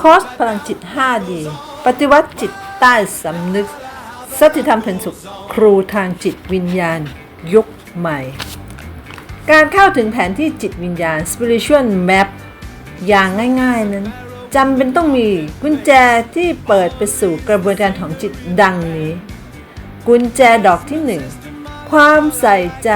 คอร์สพลังจิต 5D ปฏิวัติจิตใต้สำนึกสติธรรมเป็นสุขครูทางจิตวิญญาณ ยุคใหม่ การเข้าถึงแผนที่จิตวิญญาณ spiritual map อย่างง่ายๆนั้นจำเป็นต้องมีกุญแจที่เปิดไปสู่กระบวนการของจิตดังนี้ กุญแจดอกที่หนึ่ง ความใส่ใจ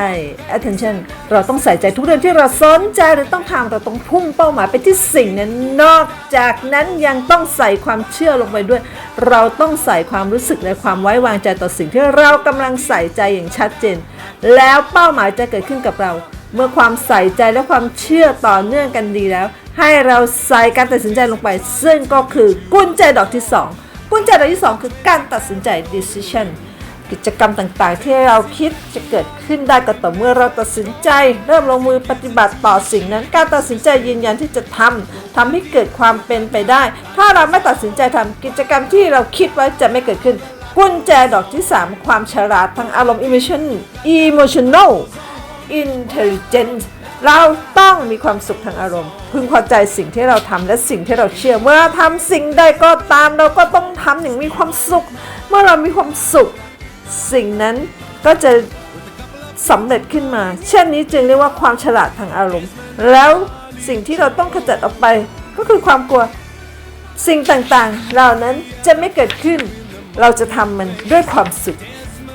attention เราต้องใส่ใจทุกเรื่องที่เราสนใจเราต้องทำเราต้องพุ่งเป้าหมายไปที่สิ่งนั้นนอกจากนั้นยังต้องใส่ความเชื่อลงไปด้วย เราต้องใส่ความรู้สึกและความไว้วางใจต่อสิ่งที่เรากำลังใส่ใจอย่างชัดเจน แล้วเป้าหมายจะเกิดขึ้นกับเรา เมื่อความใส่ใจและความเชื่อต่อเนื่องกันดีแล้ว ให้เราใส่การตัดสินใจลงไป ซึ่งก็คือกุญแจดอกที่สองกุญแจดอกที่สองคือการตัดสินใจ decision กิจกรรมต่างๆ ที่เราคิดจะเกิดขึ้นได้ก็ต่อเมื่อเราตัดสินใจ เริ่มลงมือปฏิบัติต่อสิ่งนั้น การตัดสินใจยืนยันที่จะทำทำให้เกิดความเป็นไปได้ ถ้าเราไม่ตัดสินใจทำกิจกรรมที่เราคิดไว้จะไม่เกิดขึ้น กุญแจดอกที่ 3 ความฉลาดทางอารมณ์ emotion emotional intelligence เราต้องมีความสุขทางอารมณ์ พึงพอใจสิ่งที่เราทำและสิ่งที่เราเชื่อ เมื่อเราทำสิ่งใดก็ตามเราก็ต้องทำอย่างมีความสุข เมื่อเรามีความสุข สิ่งนั้นก็จะสำเร็จขึ้นมา เช่นนี้จึงเรียกว่าความฉลาดทางอารมณ์ แล้วสิ่งที่เราต้องขจัดออกไปก็คือความกลัวสิ่งต่างๆ เหล่านั้นจะไม่เกิดขึ้น เราจะทำมันด้วยความสุข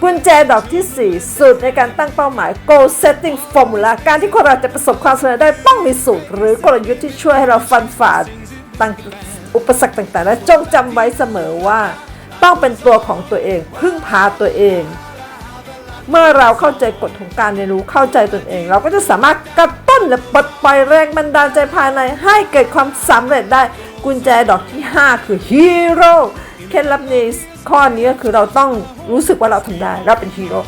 กุญแจดอกที่ 4 สูตรในการตั้งเป้าหมาย goal setting formula การที่คนเราจะประสบความสำเร็จได้ต้องมีสูตร หรือกลยุทธ์ที่ช่วยให้เราฟันฝ่าต่างอุปสรรคต่างๆ และจงจำไว้เสมอว่า ต้องเป็นตัวของตัวเอง พึ่งพาตัวเอง เมื่อเราเข้าใจกฎของการเรียนรู้เข้าใจตนเอง เราก็จะสามารถกระตุ้นและปลดปล่อยแรงบันดาลใจภายในให้เกิดความสำเร็จได้กุญแจดอกที่ 5 คือฮีโร่เคล็ดลับในข้อนี้ก็คือเราต้องรู้สึกว่าเราทำได้เราเป็นฮีโร่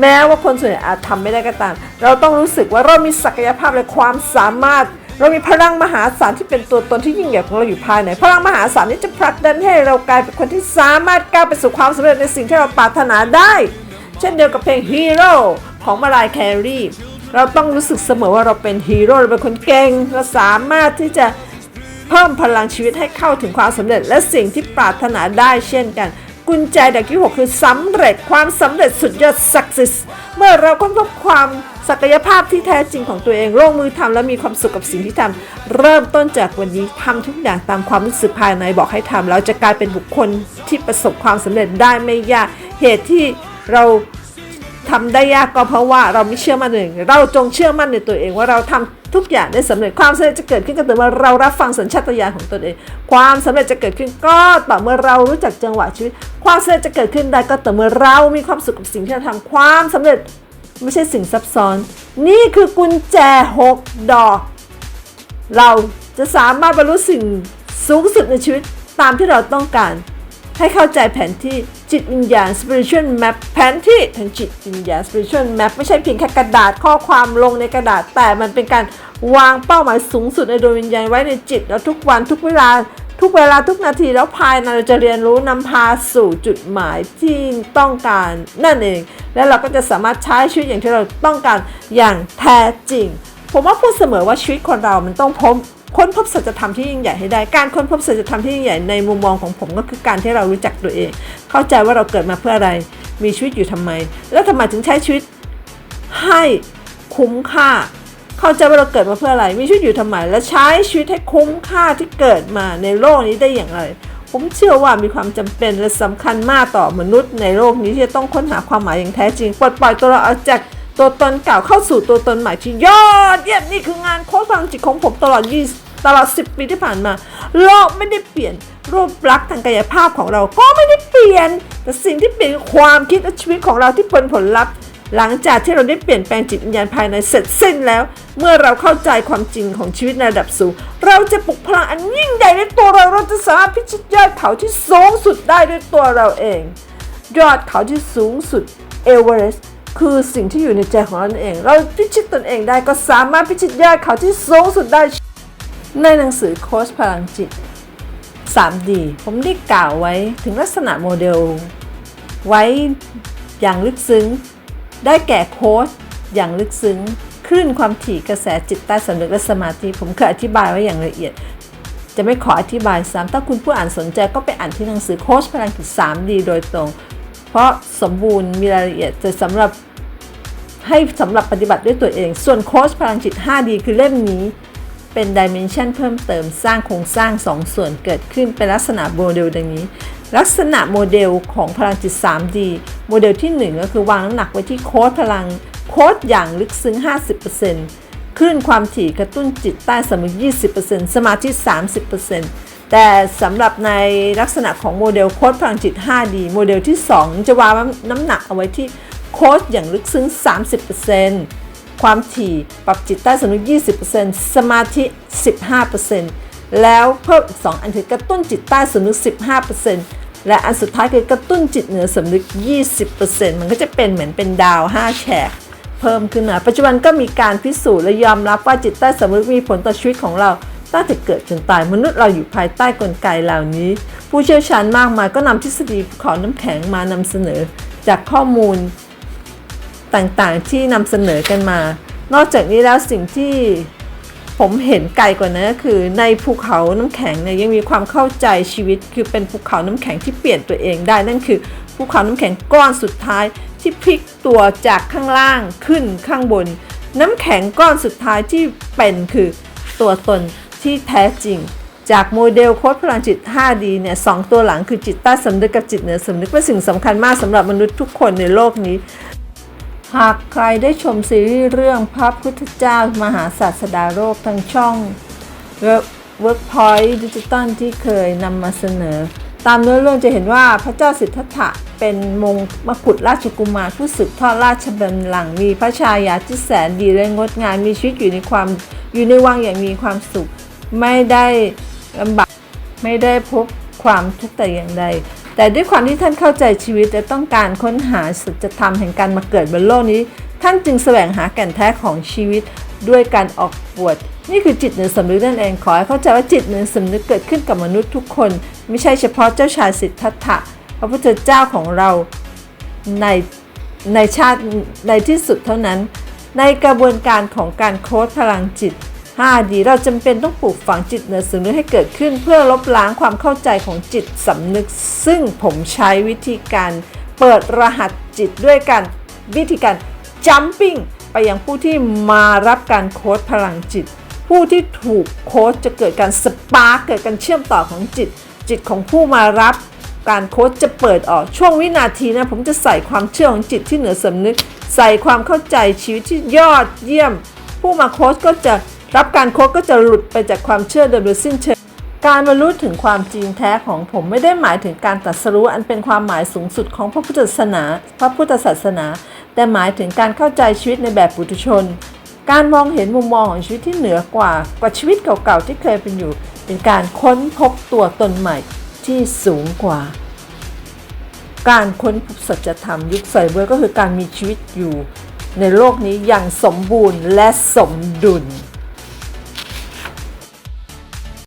แม้ว่าคนส่วนใหญ่อาจทำไม่ได้ก็ตาม เราต้องรู้สึกว่าเรามีศักยภาพและความสามารถ เรามีพลังมหาศาลที่เป็นตัวตนที่ยิ่งใหญ่ของเราอยู่ภายในพลังมหาศาลนี้จะผลักดันให้เรากลายเป็นคนที่สามารถก้าวไปสู่ความสำเร็จในสิ่งที่เราปรารถนาได้ เช่นเดียวกับเพลงฮีโร่ของมาลายแครีเราต้องรู้สึกเสมอว่าเราเป็นฮีโร่เราเป็นคนเก่งเราสามารถที่จะเพิ่มพลังชีวิตให้เข้าถึงความสำเร็จและสิ่งที่ปรารถนาได้เช่นกัน กุญแจดอกที่6คือสำเร็จความสำเร็จสุดยอด success เมื่อเราค้นพบความศักยภาพที่แท้จริงของตัวเองลงมือทำและมีความสุขกับสิ่งที่ทำเริ่มต้นจากวันนี้ทำทุกอย่างตามความรู้สึกภายในบอกให้ทำเราจะกลายเป็นบุคคลที่ประสบความสำเร็จได้ไม่ยากเหตุที่เรา ทำได้ยากก็เพราะว่าเราไม่เชื่อมั่นเองเราจงเชื่อมั่นในตัวเองว่าเราทำทุกอย่างได้สำเร็จความสำเร็จจะเกิดขึ้นก็ต่อเมื่อเรารับฟังสัญชาตญาณของตนเอง ความสำเร็จจะเกิดขึ้นก็ต่อเมื่อเรารู้จักจังหวะชีวิต ความสำเร็จจะเกิดขึ้นได้ก็ต่อเมื่อเรามีความสุขกับสิ่งที่เราทำความสำเร็จไม่ใช่สิ่งซับซ้อน นี่คือกุญแจหกดอก เราจะสามารถบรรลุสิ่งสูงสุดในชีวิตตามที่เราต้องการ ให้เข้าใจแผนที่ จิตวิญญาณ spiritual map แผนที่ทางจิตวิญญาณ spiritual map ไม่ใช่เพียงแค่กระดาษข้อความลงในกระดาษแต่มันเป็นการวางเป้าหมายสูงสุดในดวงวิญญาณไว้ในจิตแล้วทุกวันทุกเวลาทุกเวลาทุกนาทีแล้วภายในเราจะเรียนรู้นำพาสู่จุดหมายที่ต้องการนั่นเอง และเราก็จะสามารถใช้ชีวิตอย่างที่เราต้องการอย่างแท้จริง ผมว่าพูดเสมอว่าชีวิตคนเรามันต้องพบ ค้นพบสัจธรรมที่ยิ่งใหญ่ให้ได้ การค้นพบสัจธรรมที่ยิ่งใหญ่ในมุมมองของผมก็คือการที่เรารู้จักตัวเอง เข้าใจว่าเราเกิดมาเพื่ออะไร มีชีวิตอยู่ทำไม แล้วทำไมถึงใช้ชีวิตให้คุ้มค่า เข้าใจว่าเราเกิดมาเพื่ออะไร มีชีวิตอยู่ทำไม และใช้ชีวิตให้คุ้มค่าที่เกิดมาในโลกนี้ได้อย่างไร ผมเชื่อว่ามีความจำเป็นและสำคัญมากต่อมนุษย์ในโลกนี้ที่จะต้องค้นหาความหมายอย่างแท้จริง ปลดปล่อยตัวเราออกจากตัวตนเก่าเข้าสู่ตัวตนใหม่ที่ยอดเยี่ยมนี่คืองานโค้ชพลังจิตของผมตลอด20 ตลอด 10 ปีที่ผ่านมา โลกไม่ได้เปลี่ยนรูปลักษณ์ทางกายภาพของเราก็ไม่ได้เปลี่ยน แต่สิ่งที่เปลี่ยนความคิดและชีวิตของเราที่เป็นผลลัพธ์ หลังจากที่เราได้เปลี่ยนแปลงจิตวิญญาณภายในเสร็จสิ้นแล้ว เมื่อเราเข้าใจความจริงของชีวิตในระดับสูง เราจะปลุกพลังอันยิ่งใหญ่ในตัวเราเราจะสามารถพิชิตยอดเขาที่สูงสุดได้ด้วยตัวเราเอง ยอดเขาที่สูงสุดเอเวอเรสต์คือสิ่งที่อยู่ในใจของเราเอง เราพิชิตตนเองได้ก็สามารถพิชิตยอดเขาที่สูงสุดได้ ในหนังสือโค้ชพลังจิต 3D ผมได้กล่าวไว้ถึงลักษณะโมเดล ไว้อย่างลึกซึ้ง ได้แก่โค้ชอย่างลึกซึ้งคลื่นความถี่กระแสจิตใต้สำนึกและสมาธิ ผมเคยอธิบายไว้อย่างละเอียด จะไม่ขออธิบายซ้ำถ้าคุณผู้อ่านสนใจก็ไปอ่านที่หนังสือโค้ชพลังจิต 3D โดยตรง เพราะสมบูรณ์มีรายละเอียดจะสำหรับให้สำหรับปฏิบัติด้วยตัวเอง ส่วนโค้ชพลังจิต 5D คือเล่มนี้ เป็นดิเมนชันเพิ่มเติมสร้างโครงสร้าง 2 ส่วนเกิดขึ้นเป็นลักษณะโมเดลดังนี้ ลักษณะโมเดลของพลังจิต 3D โมเดลที่ 1 ก็คือวางน้ำหนักไว้ที่โค้ดพลังโค้ดอย่างลึกซึ้ง 50%คลื่นความถี่กระตุ้นจิตใต้สำนึก 20%สมาธิ 30%แต่สำหรับในลักษณะของโมเดลโค้ดพลังจิต 5D โมเดลที่ 2 จะวางน้ำหนักเอาไว้ที่โค้ดอย่างลึกซึ้ง 30% ความถี่ปรับจิตใต้สำนึก 20%สมาธิ 15%แล้วเพิ่มอีก2อันคือกระตุ้นจิตใต้สำนึก 15%และอันสุดท้ายคือกระตุ้นจิตเหนือสำนึก 20%มันก็จะเป็นเหมือนเป็นดาว 5 แฉกเพิ่มขึ้นมา ปัจจุบันก็มีการพิสูจน์และยอมรับว่าจิตใต้สำนึกมีผลต่อชีวิตของเราตั้งแต่เกิดจนตายมนุษย์เราอยู่ภายใต้กลไกเหล่านี้ ผู้เชี่ยวชาญมากมายก็นำทฤษฎีภูเขาน้ำแข็งมานำเสนอ จากข้อมูล ต่างๆที่นำเสนอกันมา นอกจากนี้แล้วสิ่งที่ผมเห็นไกลกว่านั้นก็คือในภูเขาน้ำแข็งเนี่ยยังมีความเข้าใจชีวิต คือเป็นภูเขาน้ำแข็งที่เปลี่ยนตัวเองได้นั่นคือภูเขาน้ำแข็งก้อนสุดท้ายที่พลิกตัวจากข้างล่างขึ้นข้างบน น้ำแข็งก้อนสุดท้ายที่เป็นคือตัวตนที่แท้จริง จากโมเดลโค้ดพลังจิต 5D เนี่ยสองตัวหลังคือจิตใต้สำนึกกับจิตเหนือสำนึกเป็นสิ่งสำคัญมากสำหรับมนุษย์ทุกคนในโลกนี้ หากใครได้ชมซีรีส์เรื่องพระพุทธเจ้ามหาศาสดาโลกทางช่อง Workpoint ดิจิตอลที่เคยนำมาเสนอ ตามเนื้อเรื่องจะเห็นว่าพระเจ้าสิทธัตถะเป็นมงมกุฎราชกุมารผู้สืบทอดราชบัลลังก์มีพระชายาที่แสนดีและงดงามมีชีวิตอยู่ในความอยู่ในวังอย่างมีความสุข ไม่ได้ลำบากไม่ได้พบความทุกข์แต่อย่างใด แต่ด้วยความที่ท่านเข้าใจชีวิตและต้องการค้นหาสัจธรรมแห่งการมาเกิดบนโลกนี้ ท่านจึงแสวงหาแก่นแท้ของชีวิตด้วยการออกบวชนี่คือจิตเหนือสำนึกนั่นเองขอให้เข้าใจว่าจิตเหนือสำนึกเกิดขึ้นกับมนุษย์ทุกคน ไม่ใช่เฉพาะเจ้าชายสิทธัตถะพระพุทธเจ้าของเราในในชาติในที่สุดเท่านั้น ในกระบวนการของการโค้ดพลังจิต 5D เราจำเป็นต้องปลูกฝังจิตเหนือสำนึกให้เกิดขึ้น เพื่อลบล้างความเข้าใจของจิตสำนึก ซึ่งผมใช้วิธีการเปิดรหัสจิตด้วยการวิธีการ jumping ไปยังผู้ที่มารับการโค้ดพลังจิต ผู้ที่ถูกโค้ดจะเกิดการสปาร์กเกิดการเชื่อมต่อของจิต จิตของผู้มารับการโค้ดจะเปิดออกช่วงวินาทีนะผมจะใส่ความเชื่อของจิตที่เหนือสำนึก ใส่ความเข้าใจชีวิตที่ยอดเยี่ยม ผู้มาโค้ชก็จะ รับการโค้ชก็จะหลุดไปจากความเชื่อเดิมโดยสิ้นเชิงการบรรลุถึงความจริงแท้ของผมไม่ได้หมายถึงการตรัสรู้อันเป็นความหมายสูงสุดของพระพุทธศาสนา พระพุทธศาสนา แต่หมายถึงการเข้าใจชีวิตในแบบปุถุชน การมองเห็นมุมมองของชีวิตที่เหนือกว่ากว่าชีวิตเก่าๆที่เคยเป็นอยู่ เป็นการค้นพบตัวตนใหม่ที่สูงกว่า การค้นพบสัจธรรมยุคไซเบอร์ก็คือการมีชีวิตอยู่ ในโลกนี้อย่างสมบูรณ์และสมดุล